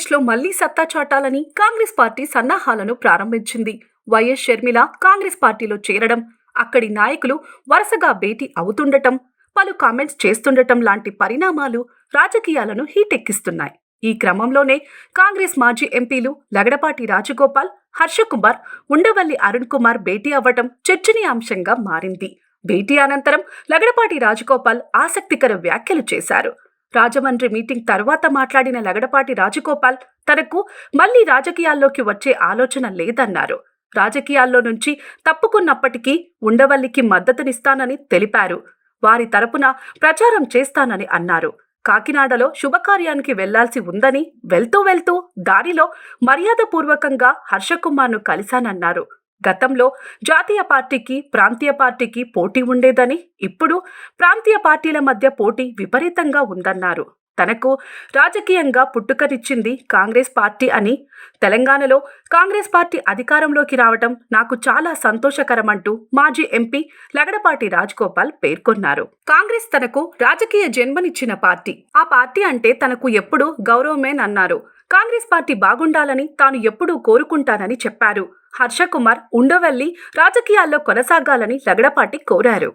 ఆంధ్రప్రదేశ్లో మళ్ళీ సత్తా చాటాలని కాంగ్రెస్ పార్టీ సన్నాహాలను ప్రారంభించింది. వైఎస్ షర్మిల కాంగ్రెస్ పార్టీలో చేరడం అక్కడి నాయకులు వరుసగా భేటీ అవుతుండటం పలు కామెంట్స్ చేస్తుండటం లాంటి పరిణామాలు రాజకీయాలను హీటెక్కిస్తున్నాయి. ఈ క్రమంలోనే కాంగ్రెస్ మాజీ ఎంపీలు లగడపాటి రాజగోపాల్ హర్షకుమార్ ఉండవల్లి అరుణ్ కుమార్ భేటీ అవ్వటం చర్చనీయాంశంగా మారింది. భేటీ అనంతరం లగడపాటి రాజగోపాల్ ఆసక్తికర వ్యాఖ్యలు చేశారు. రాజమండ్రి మీటింగ్ తర్వాత మాట్లాడిన లగడపాటి రాజగోపాల్ తనకు మళ్ళీ రాజకీయాల్లోకి వచ్చే ఆలోచన లేదన్నారు. రాజకీయాల్లో నుంచి తప్పుకున్నప్పటికీ ఉండవల్లికి మద్దతునిస్తానని తెలిపారు. వారి తరపున ప్రచారం చేస్తానని అన్నారు. కాకినాడలో శుభకార్యానికి వెళ్ళాల్సి ఉందని వెళ్తూ వెళ్తూ దారిలో మర్యాదపూర్వకంగా హర్షకుమార్ను కలిశానన్నారు. గతంలో జాతీయ పార్టీకి ప్రాంతీయ పార్టీకి పోటీ ఉండేదని ఇప్పుడు ప్రాంతీయ పార్టీల మధ్య పోటీ విపరీతంగా ఉందన్నారు. తనకు రాజకీయంగా పుట్టుకనిచ్చింది కాంగ్రెస్ పార్టీ అని తెలంగాణలో కాంగ్రెస్ పార్టీ అధికారంలోకి రావటం నాకు చాలా సంతోషకరమంటూ మాజీ ఎంపీ లగడపాటి రాజ్గోపాల్ పేర్కొన్నారు. కాంగ్రెస్ తనకు రాజకీయ జన్మనిచ్చిన పార్టీ. ఆ పార్టీ అంటే తనకు ఎప్పుడూ గౌరవమేనన్నారు. కాంగ్రెస్ పార్టీ బాగుండాలని తాను ఎప్పుడూ కోరుకుంటానని చెప్పారు. హర్షకుమార్ ఉండవల్లి రాజకీయాల్లో కొనసాగాలని లగడపాటి కోరారు.